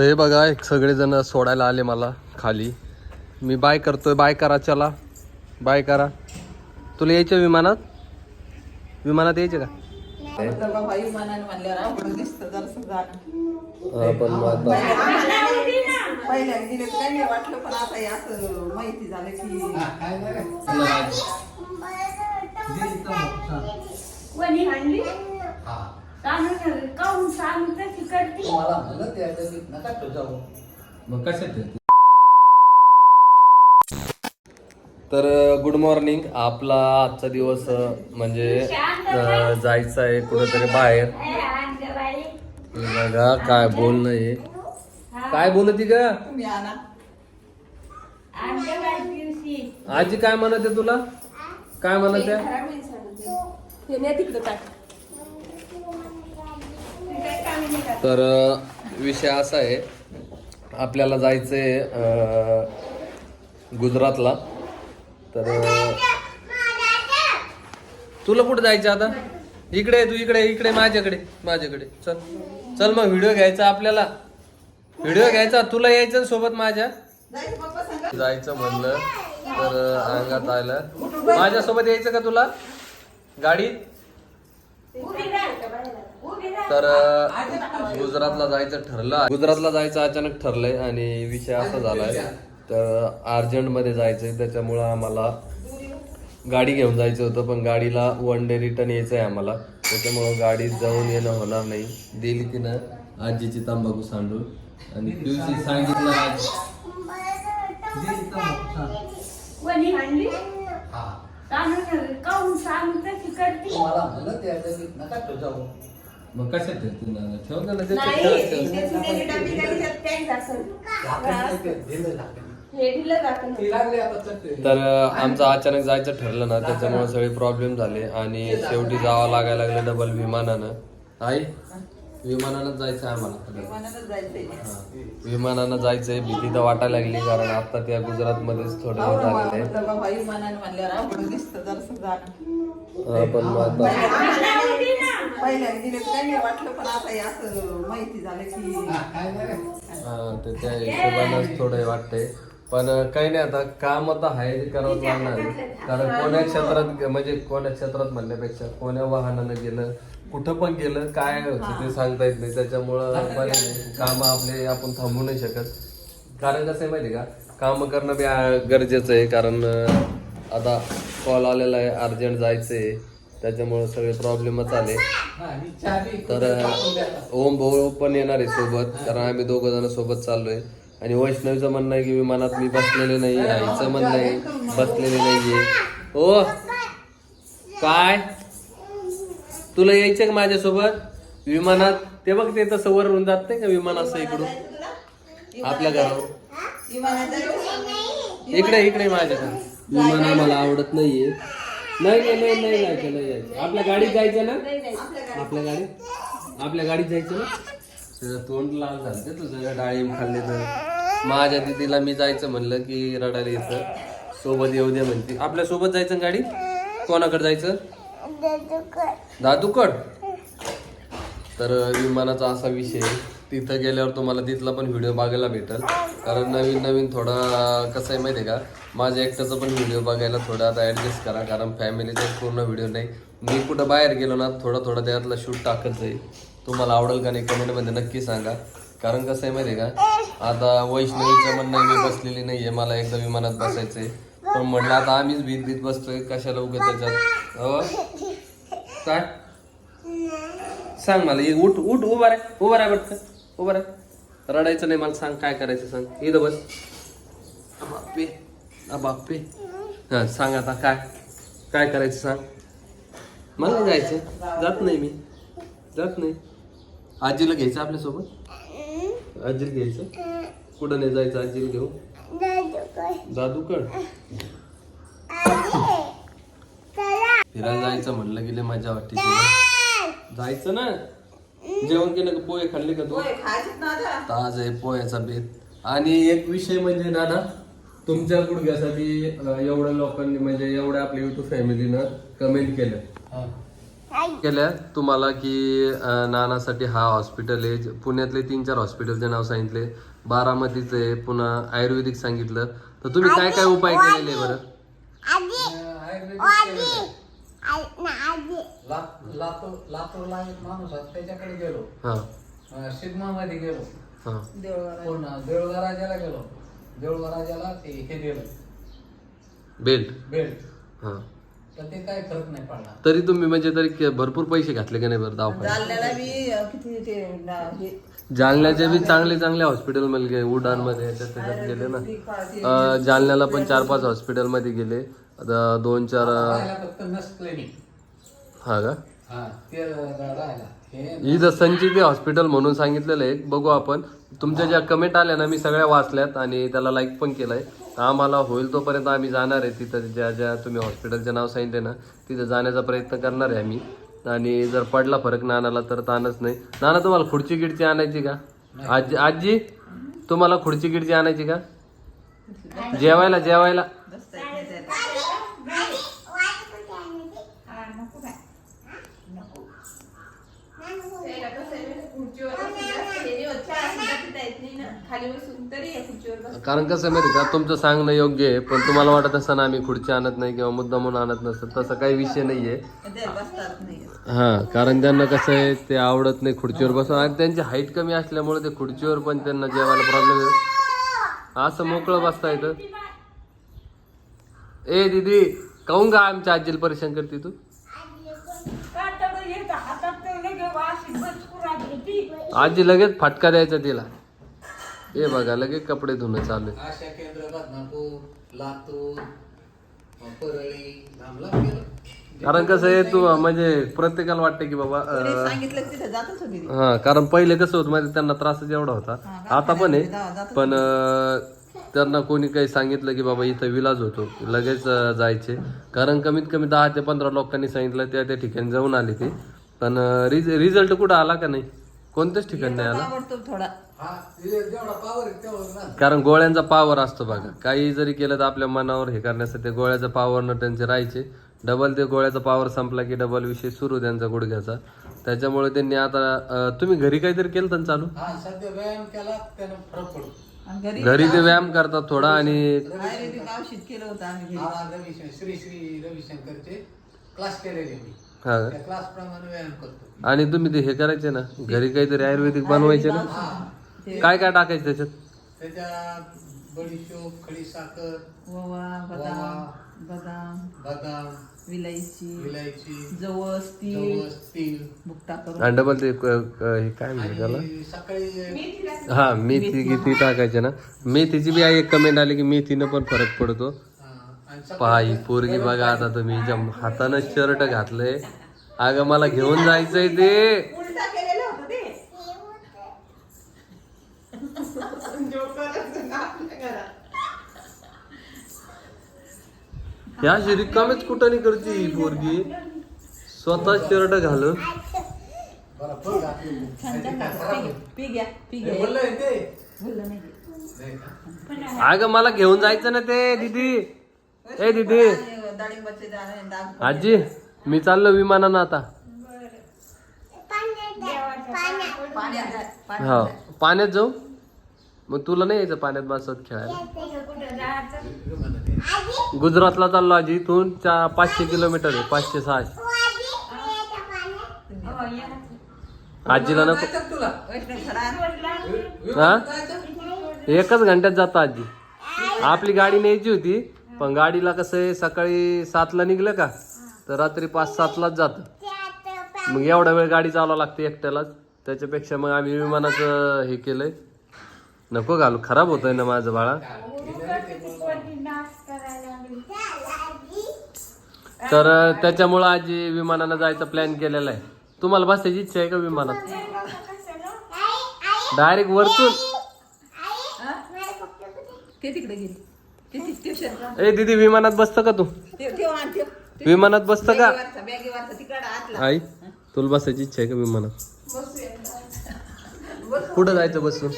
हे बघा एक सगळेजण सोडायला आले मला खाली. मी बाय करतोय बाय करा चला. बाय करा. तुला यायचं विमानात? विमानात यायचं का? पण काऊन मला नका तो जाऊ. मग कशात तर गुड मॉर्निंग आपला आजचा दिवस अ, म्हणजे अ, जायचं आहे कुठेतरी बाहेर. बघा काय बोलणं आहे काय बोलती तुम्ही आणा. दिवशी. आजी काय म्हणत आहे तुला? काय म्हणत? आहे तर विषय असा आहे आपल्याला जायचं आहे गुजरातला. तर तुला कुठं जायचं आता? इकडे तू इकडे इकडे माझ्याकडे माझ्याकडे. चल चल मग व्हिडिओ घ्यायचा आपल्याला. व्हिडिओ घ्यायचा तुला यायचं सोबत माझ्या. जायचं म्हणलं तर अंगात आलं. माझ्यासोबत यायचं का तुला? गाडी? तर गुजरातला जायचं ठरलं गुजरातला जायचं अचानक ठरलंय आणि विषय असा झालाय. तर अर्जंटमध्ये जायचंय. त्याच्यामुळं आम्हाला गाडी घेऊन जायचं होतं पण गाडीला वन डे रिटर्न यायचं आहे आम्हाला. त्याच्यामुळं गाडीत जाऊन येणं होणार नाही. दिली तिनं आजीची तंबाखू सांडून. आणि दिवशी सांगितलं आज. तो मग कशात ठेवते ना ठेवते ना त्याच्यात ठेवायचं. हे ना. तर अं, आमचं अचानक जायचं ठरलं ना त्याच्यामुळे सगळे प्रॉब्लेम झाले आणि शेवटी जावं लागायला लागलं डबल विमानानं. आई? विमानानं जायचं आहे आम्हाला. विमानानं जायचंय भीती तर वाटायला लागली कारण आता त्या गुजरात मध्येच थोडं झालेलं आहे. म्हटलं बाबा विमानाने म्हणल्यावर अवघड दिसतं जरासं जाणं हा, पण मग आता हे हा, त्या हिशोबानंच थोडं वाटतंय. पण काही नाही आता काम आता आहे ते करावंच लागणार. आहे. कारण कोण्या क्षेत्रात म्हणजे कोण्या क्षेत्रात म्हणण्यापेक्षा कोण्या वाहनानं गेलं कुठं पण गेलं काय होतं ते सांगता येत नाही. त्याच्यामुळं काम आपले आपण थांबवू नाही शकत. कारण कसं आहे माहिती आहे का? काम करणं बी आ- गरजेचं आहे. कारण आता कॉल आलेला आहे अर्जंट जायचंय. त्याच्यामुळं सगळे प्रॉब्लेमच आले. तर ओम भाऊ पण येणार आहे सोबत. कारण आम्ही दोघं जण सोबत चाललोय आणि वैष्णवीचं म्हणणं आहे की विमानात मी बसलेले नाही आईचं म्हणणं आहे बसलेले नाहीये. ओ काय? तुला यायचं का माझ्यासोबत? विमानात? ते बघ ते तसं वर होऊन जात नाही का विमान असं इकडून? आपल्या जायचं? इकडे इकडे माझ्याकडे विमान आम्हाला आवडत नाहीये. नाही नाही नाही नाही जायचं नाही जायचं आपल्या गाडीत जायचं ना? आपल्या गाडीत. आपल्या गाडीत? जायचं ना? तुझं तोंड लाल झालं ते तुझं डाळिंब खाल्ले तर. माझ्या दिदीला मी जायचं म्हणलं की रडायला येतं. सोबत येऊ दे म्हणते. आपल्यासोबत जायचं ना गाडी कोणाकडे जायचं? दादूकड. तर विमानाचा असा विषय आहे. तिथं गेल्यावर तुम्हाला तिथला पण व्हिडिओ बघायला भेटेल. कारण नवीन नवीन थोडा कसं आहे माहिती आहे का? माझ्या एकट्याचा पण व्हिडिओ बघायला थोडा आता ॲडजस्ट करा. कारण फॅमिलीचा पूर्ण व्हिडिओ नाही. मी कुठं बाहेर गेलो ना थोडा थोडा त्यातला शूट टाकत जाईल. तुम्हाला आवडेल का नाही कमेंटमध्ये नक्की सांगा. कारण कसं आहे माहिती आहे का? आता वैष्णवीचं म्हणणं मी बसलेली नाही आहे मला एकदा विमानात बसायचं आहे पण म्हणलं आता आम्हीच भीत भीत बसतोय. कशाला उगत त्याच्यात? काय? सांग मला ये उठ उठ उभा रे उभा रे पटकन उभा रे रडायचं नाही मला सांग काय करायचं सांग. इथं बस. आ बाप्पे हा सांग आता काय काय करायचं सांग. मला नाही जायचं जात नाही मी जात नाही. आजीला घ्यायचं आपल्यासोबत? आजीला घ्यायचं? कुठं नाही जायचं आजीला घेऊ जादूकड फिरायला जायचं म्हणलं गेले मजा वाटते तिला. जायचं ना? जेवण केलं का? पोहे खाल्ले का तू. ताज आहे पोह्याचा बेत. आणि एक विषय म्हणजे नाना तुमच्या गुडघ्यासाठी एवढ्या लोकांनी म्हणजे एवढ्या आपल्या युट्यूब फॅमिलीनं कमेंट केलं. केल्या तुम्हाला की नानासाठी हा हॉस्पिटल आहे. पुण्यातले तीन चार हॉस्पिटलचे नाव सांगितले. बारामतीचं आहे पुन्हा आयुर्वेदिक सांगितलं. तर तुम्ही काय काय उपाय केलेले बरं? लातूर लातूरला एक माणूस आहे त्याच्याकडे गेलो. हां. सिग्मा मध्ये गेलो. हां. देऊळगा राजाला गेलो. देऊळगा राजाला ते हे दिलं. बेल्ट. बेल्ट. हां. तर ते काय फरक नाही पडला तरी तुम्ही म्हणजे तरी के- भरपूर पैसे घातले का नाही बरं दवाखान्यात? जालन्याला बी अं, किती ते ना, हे. जालन्याचे बी चांगले चांगले हॉस्पिटलमध्ये गेले उडानमध्ये याच्यात त्याच्यात गेले ना. अं, जालन्याला पण चार पाच हॉस्पिटलमध्ये गेले. आता दोन चार अं, राहिला फक्त नस क्लिनिक हा का? हा ते राहिला हे इथं संचित हॉस्पिटल म्हणून सांगितलेलं आहे बघू आपण. तुमच्या ज्या कमेंट आल्या ना मी सगळ्या वाचल्यात आणि त्याला लाईक पण केलंय. आम्हाला होईल तोपर्यंत आम्ही जाणार आहे तिथं ज्या ज्या तुम्ही हॉस्पिटलचे नाव सांगितले ना तिथं जाण्याचा प्रयत्न करणार आहे आम्ही. आणि जर पडला फरक नानाला तर ताणच नाही. नाना तुम्हाला खुर्ची गिडची आणायची का? आजी आजी तुम्हाला खुर्ची गिडची आणायची का? जेवायला जेवायला हा, नको काय. नको. त्याला कसं आहे, खुर्चीवर बसून जास्त हे नाही होत, चहा सुद्धा पिता येत नाही ना. खाली बसून तरी या खुर्चीवर बस कारण कसं आहे माहिती का? तुमचं सांगणं योग्य आहे पण तुम्हाला वाटत असं ना आम्ही खुर्ची आणत नाही किंवा मुद्दा म्हणून आणत नसतं तसं काही विषय नाहीये. ते बसतात नाही. हा कारण त्यांना कसं आहे ते आवडत नाही खुर्चीवर बसून. आणि त्यांची हाईट कमी असल्यामुळे ते खुर्चीवर पण त्यांना जेवायला प्रॉब्लेम असं मोकळं बसता येतं ए दीदी काहून का आमच्या आजीला परेशान करते येतं हातात ती. आजी लगेच फाटका द्यायचा तिला. ए बघा लगेच कपडे धुणं चालू आहे. आशा केंद्र बदनापूर लातूर परळी लांब लांब गेलो कारण कसं आहे तू म्हणजे प्रत्येकाला वाटतं की बाबा कोणी अं, सांगितलं की तिथे जातच होती ती. हा कारण पहिले कसं होतं माहिती त्यांना त्रासच एवढा होता. आता पण आहे पण अं, त्यांना कोणी काही सांगितलं की बाबा इथं विलाज होतो लगेच अं, जायचे. कारण कमीत कमी दहा ते पंधरा लोकांनी सांगितलं त्या त्या ठिकाणी जाऊन आले ते. पण रिझल्ट कुठं आला का नाही? कोणत्याच ठिकाणी नाही आला? आवडतो थोडा. हा पावर ना. कारण गोळ्यांचा पावर असतो बघा. काही जरी केलं तर आपल्या मनावर हे करण्यासाठी गोळ्याचा पावरनं त्यांचे राहायचे. डबल ते गोळ्याचा पावर संपला की डबल विषय सुरू त्यांचा गुडघ्याचा. त्याच्यामुळे त्यांनी आता अं, तुम्ही घरी काहीतरी केलं तर चालू? हा सध्या व्यायाम केला त्यानं फरक पडतो. आणि घरी घरी ते व्यायाम करतात थोडा आणि आयुर्वेदिक औषध केलं होतं आम्ही घरी. हा रविशंकर श्री श्री रविशंकरचे क्लास केलेले मी. हा? त्या व्यायाम करतो. आणि तुम्ही ते हे करायचे ना घरी काहीतरी आयुर्वेदिक बनवायचे ना? काय काय टाकायचं त्याच्यात? त्याच्यात बडीशोप खडी साखर ओवा बदाम बदाम बदाम विलायची विलायची जवस तीळ जवस तीळ भुकटा करून. आणि डबल ते क- क- हे काय म्हणतात त्याला? आणि सकाळी हा मेथी गिथी टाकायचे ना. मेथीची बी एक कमेंट आली की मेथीनं पण फरक पडतो. हा, सकाळी पायी पोरगी बघा आता तुम्ही हातानं शर्ट घातलंय. अगं मला घेऊन जायचंय ते. उलटा केलेलं होतं ते. ह्या रिकामीच कुठं नाही करते ही पोरगी? स्वतः शर्ट घालून. हे? अगं मला घेऊन जायचं ना ते दीदी. ए दीदी. आजी मी चाललो विमानानं आता. हा पाण्यात जाऊ. मग तुला नाही यायचं पाण्यात माझ्यासोबत खेळायला. गुजरातला चाललो आजी इथून चा पाचशे किलोमीटर आहे पाचशे सहाशे. हो. आजीला नको. हा? एकच घंट्यात जातो आजी. आपली गाडी न्यायची होती. पण गाडीला कसं आहे सकाळी सातला निघलं का तर रात्री पाच सातलाच जात. मग एवढा वेळ गाडी चालवा लागते एकट्यालाच. त्याच्यापेक्षा मग आम्ही विमानाचं हे केलंय. नको घालू खराब होतंय ना माझं बाळा. तर त्याच्यामुळं आजी विमानानं जायचा प्लॅन केलेला आहे. तुम्हाला बसायची इच्छा आहे का विमानात? डायरेक्ट वरतून. ते तिकडे गेली. ए दीदी विमानात बसतं का तू? विमानात बसतं का? बॅगेवरचा बॅगेवरचा तिकडं आतला. आई तुला बसायची इच्छा आहे का विमानात? कुठं जायचं बसून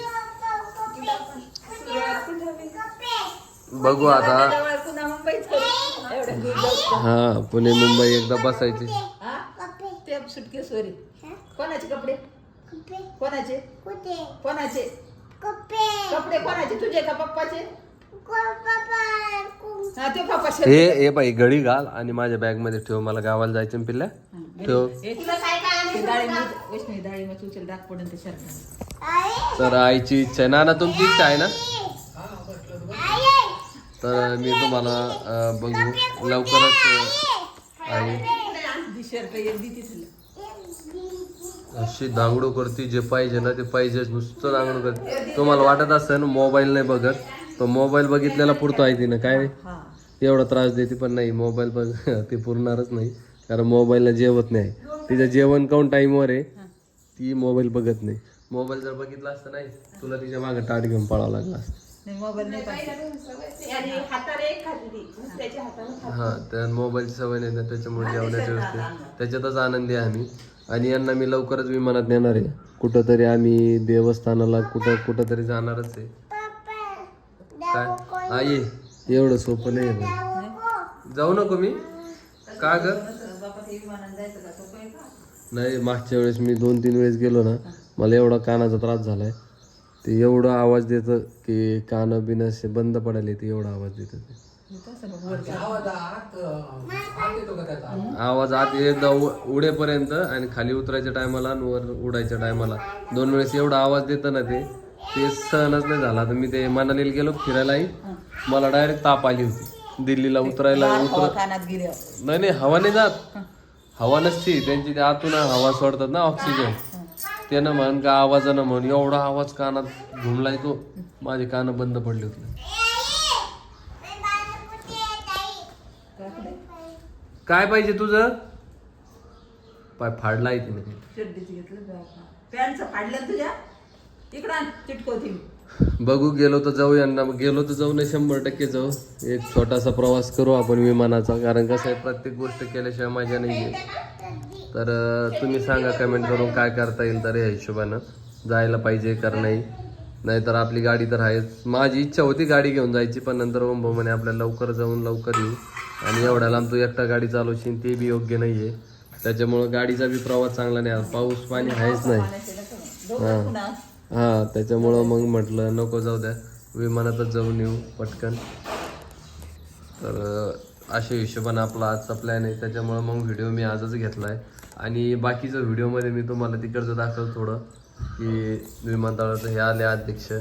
बघू आता. हा पुणे मुंबई एकदा बसायची. कोणाचे कपडे? कोणाचे? कोणाचे? कपडे कोणाचे? तुझे का पप्पाचे? हा ते पप्पा हे हे बाई घडी घाल आणि माझ्या बॅगमध्ये ठेव मला गावाला जायचं ना पिल्ल्या. ठेव. तुला काय काय आणायचं डाळिंब वैष्णवी डाळिंबाची उचल डाग पडून ते शर्ट तर आईची इच्छा आहे. ना ना तुमची इच्छा आहे ना? तर मी तुम्हाला अं, बघू लवकरच अं, आई ती शर्ट एक दी तिथलं अशी दांगडू करते जे पाहिजे ना ते पाहिजेच. नुसतं दांगडू करते. तुम्हाला वाटत असेल मोबाईल नाही बघत. तो मोबाईल बघितलेला पुरतो आहे तिनं. काय? हा. एवढा त्रास देते पण नाही. मोबाईल बघ ते पुरणारच नाही. कारण मोबाईलला जेवत नाही. तिचं जेवण काऊन टाईमवर आहे? ती मोबाईल बघत नाही. मोबाईल जर बघितला असतं नाही तुला तिच्यामागे टाट घेऊन पळावं लागला. हा त्या मोबाईलची सवय नाही ना त्याच्यामुळे जेवणाची व्यवस्था त्याच्यातच आनंदी आहे आम्ही. आणि यांना मी लवकरच विमानात नेणार आहे. कुठंतरी आम्ही देवस्थानाला कुठं कुठंतरी जाणारच आहे. काय? आई एवढं सोपं नाही आहे. जाऊ नको मी. का ग? नाही मागच्या वेळेस मी दोन तीन वेळेस गेलो ना मला एवढा कानाचा त्रास झालाय. ते एवढा आवाज देतं की कान बिन असे बंद पडायला येते एवढा आवाज देतं ते. आवाज आत एकदा उडेपर्यंत आणि खाली उतरायच्या टायमाला आणि वर उडायच्या टायमाला. दोन वेळेस एवढा आवाज देतं ना ते. ते सहनच नाही झाला. तर मी ते मनालीला गेलो फिरायलाही. मला डायरेक्ट ताप आली होती. दिल्लीला उतरायला उतर कानात गेले. नाही नाही हवा नाही जात. हवा नसती. त्यांची ते आतून हवा सोडतात ना ऑक्सिजन त्यानं म्हण का आवाजानं म्हण एवढा आवाज कानात घुमलाय तो माझे कान बंद पडले होते. काय पाहिजे तुझं? पाय फाडलाय तिने. इकडं बघू गेलो तर जाऊ यांना. गेलो तर जाऊ ना शंभर टक्के जाऊ. एक छोटासा प्रवास करू आपण विमानाचा कारण कसं आहे प्रत्येक गोष्ट केल्याशिवाय मजा नाही आहे तर तुम्ही सांगा कमेंट करून काय करता येईल तर या हिशोबानं. जायला पाहिजे कर नाही. नाहीतर आपली गाडी तर आहेच. माझी इच्छा होती गाडी घेऊन जायची पण नंतर भाऊ म्हणे आपल्याला लवकर जाऊन लवकर येऊ. आणि एवढ्या लांब तू एकटा गाडी चालवशील ते बी योग्य नाही आहे त्याच्यामुळं गाडीचा बी प्रवास चांगला नाही. पाऊस पाणी आहेच नाही. पुन्हा हा त्याच्यामुळं मग म्हटलं नको जाऊ द्या. विमानातच जाऊन येऊ पटकन. तर अशा हिशोबाने आपला आजचा प्लॅन आहे. त्याच्यामुळं मग व्हिडिओ मी आजच घेतला आहे आणि बाकीचं व्हिडिओमध्ये मी तुम्हाला तिकडचं दाखवलं थोडं की विमानतळाचं हे आले अध्यक्ष.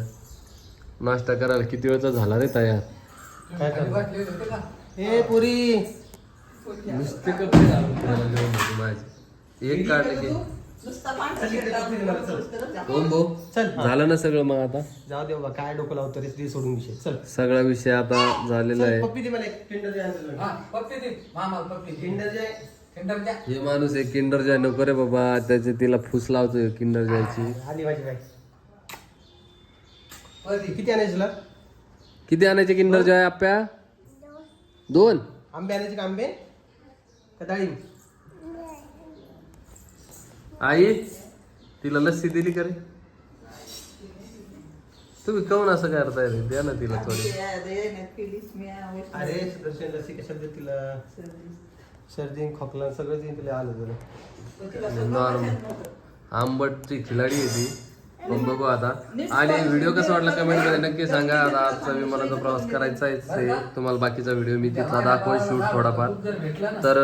नाश्ता करायला किती वेळचा झाला रे तयार? बसले होते का हे पुरी! नुसते कपडे माझे एक काढले की ओम भाऊ? झालं ना सगळं मग आता? जाऊ दे बाबा काय डोकं लावतो रे ते सोडून विषय. चल. सगळा विषय आता झालेला आहे. पप्पी दे मला एक टेंडर हा पप्पी दे. मामा पप्पी टेंडर जे आहे टेंडर द्या हे माणूस आहे किंडर जॉय नको रे बाबा. त्याचे तिला फुस लावतोय किंडर जॉयची आली माझी बाई. पदी. किती आणायची तुला? किती आणायचे किंडर जॉय आप्या? दोन. आंबे आणायचे का आंबे? का डाळिंब? आई तिला लस्सी दिली का रे? तुम्ही काऊन असं करताय रे? द्या ना तिला थोडी. दे. अरे सुदर्शन लसी कशाला देत तिला? सर्दी. खोकला सगळं तिला आलं तुला नॉर्मल आंबटची खिलाडी आहे ती. मग बघू आता. आणि व्हिडिओ कसा वाटला कमेंटमध्ये नक्की सांगा. आता आजचा विमानाचा प्रवास करायचा आहे तुम्हाला बाकीचा व्हिडिओ मी तिथला दाखव शूट थोडाफार. तर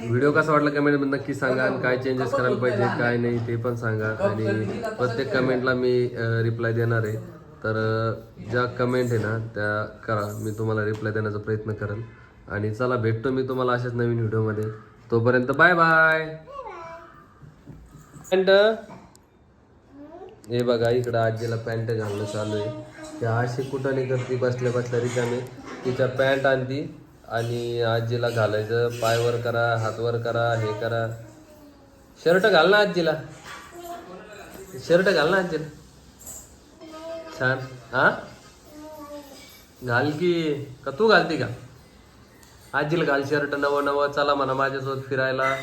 व्हिडिओ कसा वाटला कमेंटमध्ये नक्की सांगा आणि काय चेंजेस करायला पाहिजे काय नाही ते पण सांगा. आणि प्रत्येक कमेंटला मी रिप्लाय देणार आहे. तर ज्या कमेंट आहे ना त्या करा. मी तुम्हाला रिप्लाय देण्याचा प्रयत्न करेल. आणि चला भेटतो मी तुम्हाला अशाच नवीन व्हिडिओमध्ये तोपर्यंत बाय बाय अँड हे बघा इकडं आजीला पॅन्ट घालणं चालू आहे. त्या अशी कुठं नाही करती बसल्या बसल्या रिकामी. तिच्या पॅन्ट आणती आणि आजीला घालायचं. पायवर करा हातवर करा हे करा. शर्ट घाल ना आजीला. शर्ट घाल ना आजीला. छान. हा? घाल की. का तू घालती का? आजीला घाल शर्ट नवं नवं. चला म्हणा माझ्यासोबत फिरायला.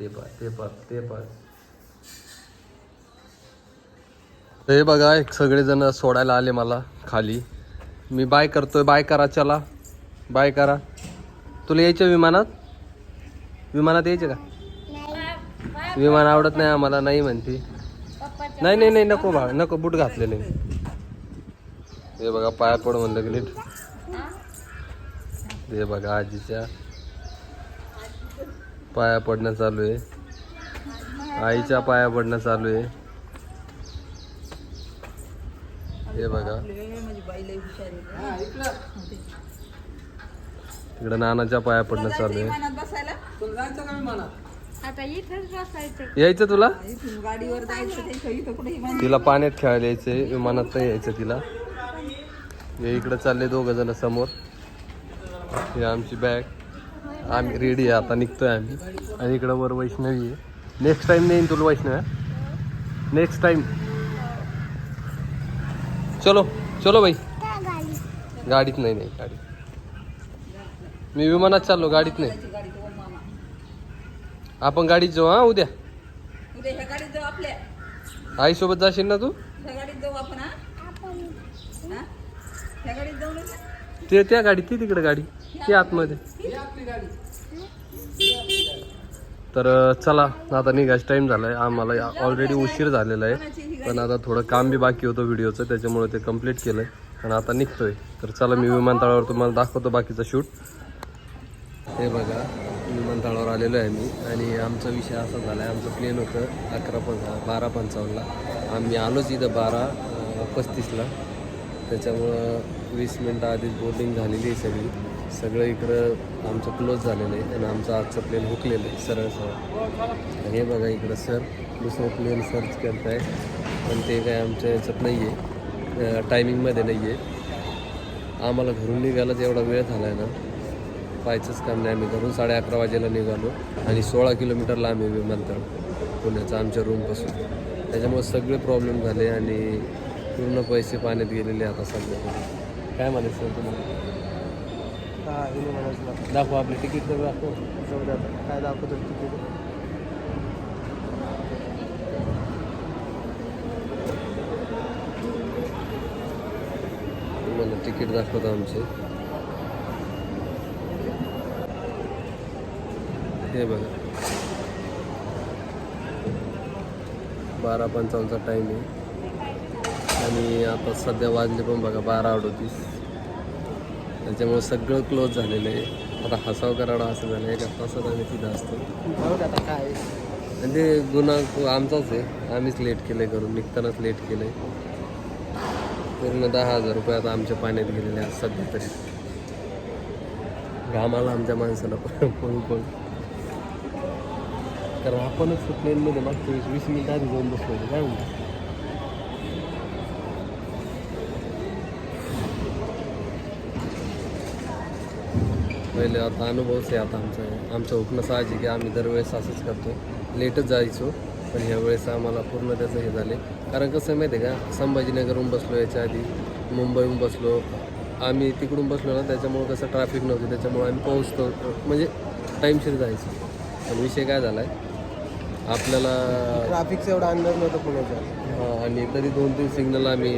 ते पा ते पा ते हे बघा एक सगळेजण सोडायला आले मला खाली. मी बाय करतोय बाय करा चला. बाय करा. तुला यायचं विमानात? विमानात यायचे का? विमान आवडत नाही आम्हाला नाही म्हणते. नाही नाही नाही नको भा नको बूट घातलेले हे बघा पाया पड म्हणलं की नीट. हे बघा आजीच्या पाया पडणं चालू आहे. आईच्या पाया पडणं चालू आहे. हे बघा. म्हणजे. तिकडे नानाच्या पाया पडणं चालू आहे. विमानात बसायला? आता इथंच बसायचं. यायचं तुला? इथून गाडीवर जायचं ते इथं कुठे विमान तिला पाण्यात खेळायला यायचंय विमानात नाही यायचं तिला. हे इकडे चालले दोघ जण समोर. ही आमची बॅग आम्ही रेडी आहे आता निघतोय आम्ही. आणि इकडं वर वैष्णवी आहे. नेक्स्ट टाइम नेईन तुला वैष्णव नेक्स्ट टाइम चलो चलो भाई. गाडीत नाही नाही गाडी मी विमानात चाललो गाडीत नाही. गाडीत आपण गाडीत जाऊ हा उद्या. उद्या ह्या गाडीत जाऊ आपल्या. आईसोबत जाशील ना तू? गाडीत गाडीत ते त्या गाडीत ती तिकडे गाडी. ती आतमध्ये. तर चला आता निघायचा झाला झालाय. आम्हाला ऑलरेडी उशीर झालेला आहे. पण आता थोडं काम बी बाकी होतं व्हिडिओचं त्याच्यामुळे ते कंप्लीट केलंय. आणि आता निघतोय. तर चला मी विमानतळावर तुम्हाला दाखवतो बाकीचा शूट हे बघा विमानतळावर आलेलो आहे मी. आणि आमचा विषय असा झाला आहे आमचं प्लेन होतं अकरा पंचा बारा पंचावन्नला. आम्ही आलोच इथं बारा पस्तीसला. त्याच्यामुळं वीस मिनटं आधीच बोर्डिंग झालेली आहे सगळी. सगळं इकडं आमचं क्लोज झालेलं आहे आणि आमचं आजचं प्लेन हुकलेलं आहे सरळ सरळ. हे बघा इकडं सर दुसरं प्लेन सर्च करत आहे. पण ते काय आमच्या याच्यात नाही आहे टायमिंगमध्ये नाही आहे आम्हाला घरून निघायलाच एवढा वेळ झाला आहे ना. पाहायचंच काम नाही आम्ही घरून. साडे अकरा वाजेला निघालो आणि सोळा किलोमीटर लांब आहे विमानतळ पुण्याचं आमच्या रूमपासून त्याच्यामुळे सगळे प्रॉब्लेम झाले आणि पूर्ण पैसे पाण्यात गेलेले आता सध्या. काय म्हणायचं सर तुम्हाला? हा. दाखवा. आपली तिकीट तर दाखव. जाऊ दे आता. काय दाखवतो तिकीट तुम्हाला तिकीट दाखवतो आमचे. हे बघा. बारा पंचावन्नचा टाईम आहे. आणि आता सध्या वाजले पण बघा बारा अडोतीस. त्याच्यामुळे सगळं क्लोज झालेलं आहे. आता हसाव कराडा असं झालं एका तासात आम्ही तिथं असतो. काय आणि ते गुन्हा आमचाच आहे. आम्हीच लेट केलं आहे घरून निघतानाच लेट केलं आहे पूर्ण दहा हजार रुपये आता आमच्या पाण्यात गेलेले आहेत सध्या तरी. घामाला आमच्या माणसाला पण पळू पळू कारण आपणच प्लेनमध्ये मागच्या वेळेस वीस मिनिटं आधी जाऊन बसलो काय म्हणतो? पहिले आता अनुभवच आहे आता आमचा. आमचं हुकणं साहजिक आहे. आम्ही दरवेळेस असंच करतो. लेटच जायचो पण ह्या वेळेस आम्हाला पूर्ण त्याचं हे झाले. कारण कसं आहे माहिती आहे का? संभाजीनगरहून बसलो याच्या आधी. मुंबईहून बसलो. आम्ही तिकडून बसलो ना त्याच्यामुळं कसं ट्रॅफिक नव्हतं. त्याच्यामुळे आम्ही पोहोचतो. म्हणजे टाईमशीर जायचं. पण विषय काय झाला आहे आपल्याला ट्रॅफिकचा एवढा अंदाज नव्हता पुण्याचा हा, आणि तरी दोन तीन सिग्नल आम्ही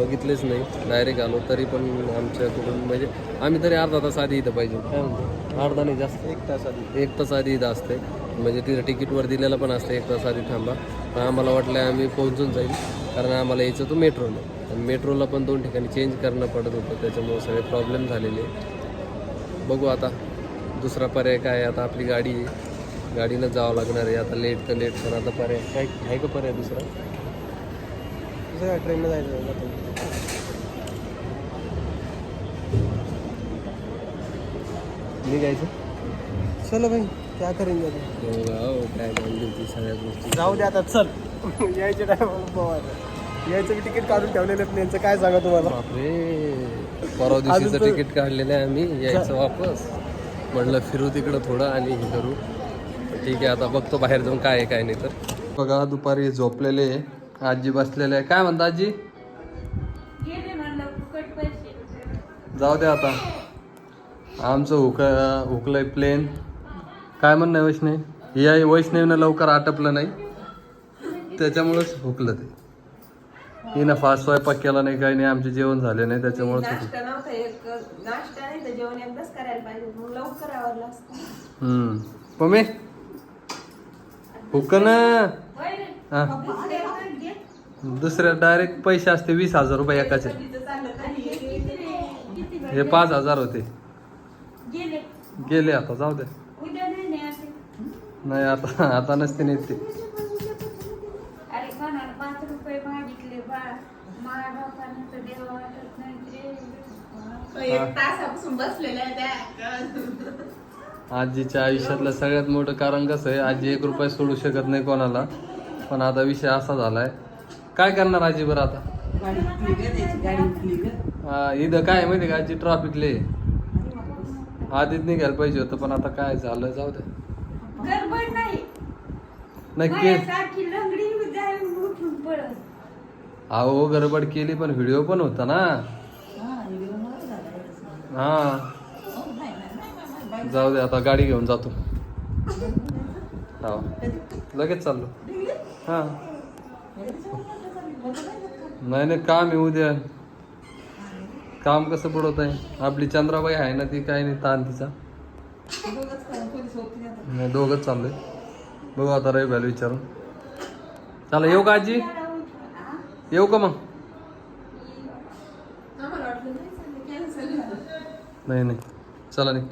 बघितलेच नाही. डायरेक्ट आलो तरी पण आमच्याकडून म्हणजे आम्ही तरी अर्धा तास आधी इथं पाहिजे. काय म्हणतो? अर्धा नाही जास्त. एक तास आधी. एक तास आधी इथं असते म्हणजे तिथं तिकीटवर दिलेलं पण असतं एक तास आधी थांबा. पण आम्हाला वाटलं आम्ही पोहोचून जाईल कारण आम्हाला यायचं होतं मेट्रोनं आणि मेट्रोला पण दोन ठिकाणी चेंज करणं पडत होतं त्याच्यामुळे सगळे प्रॉब्लेम झालेले. बघू आता दुसरा पर्याय काय? आता आपली गाडी आहे. गाडीनं जावं लागणार आहे. आता लेट तर लेट पण आता पर्याय काय आहे का पर्याय दुसरा? कसं ट्रेननं जायचं आता. निघायचं? चलो भाई क्या करेंगे? हो काय होती सगळ्या गोष्टी. जाऊ दे आता चल. यायच्या टायमाला यायचं मी तिकीट काढून ठेवलेलं प्लेनचं काय सांगा तुम्हाला? बापरे परवा दिवशीचं अजून तर- तिकीट काढलेलं आहे आम्ही यायचं वापस. म्हटलं फिरू तिकडं थोडं आणि हे करू. ठीक आहे आता बघतो बाहेर जाऊन काय आहे काय नाही तर. बघा दुपारी झोपलेले आहे. आजी बसलेले आहे. काय म्हणता आजी? जाऊ दे आता. आमचं हुक हुकलंय प्लेन काय म्हणणं आहे वैष्णव? या वैष्णवीनं लवकर आटपलं नाही. त्याच्यामुळंच हुकलं ते. हिनं फास्ट स्वयंपाक केला नाही काही नाही आमचे जेवण झाले नाही असतं. हम्म. पमे? हुक ना. हा. दुसऱ्या डायरेक्ट पैसे असते वीस हजार रुपये एकाचे. हे? पाच हजार होते. गेले आता जाऊ दे. नाही आता आता नसते नेत ते आजीच्या आयुष्यातलं सगळ्यात मोठं कारण कसं आहे आजी एक रुपये सोडू शकत नाही कोणाला. पण आता विषय असा झालाय काय करणार आजी बरं आता? गाडी उठली ग त्याची गाडी उठली ग हा, इथं काय आहे माहिती का आजी ट्रॅफिक ले? आधीच निघायला पाहिजे होतं पण आता काय झालं जाऊ दे. गडबड नाही. नक्की माझ्यासारखी लंगडी जाऊन उठून पळत. अहो गडबड केली पण व्हिडिओ पण होता ना. हा व्हिडिओ मला झाला एवढंच. हा. हो, नाही, नाही, नाही, नाही, नाही, जाऊ दे आता गाडी घेऊन जातो. हा. लगेच चाललो. हा. नाही नाही काम आहे उद्या. काम कसं बुडवत आहे आपली चंद्राबाई आहे ना ती काय नाही ताण तिचा. नाही दोघंच चाललोय. बघू आता रविवार विचारून. चला येऊ का आजी? येऊ का मग? नाही नाही चला नाही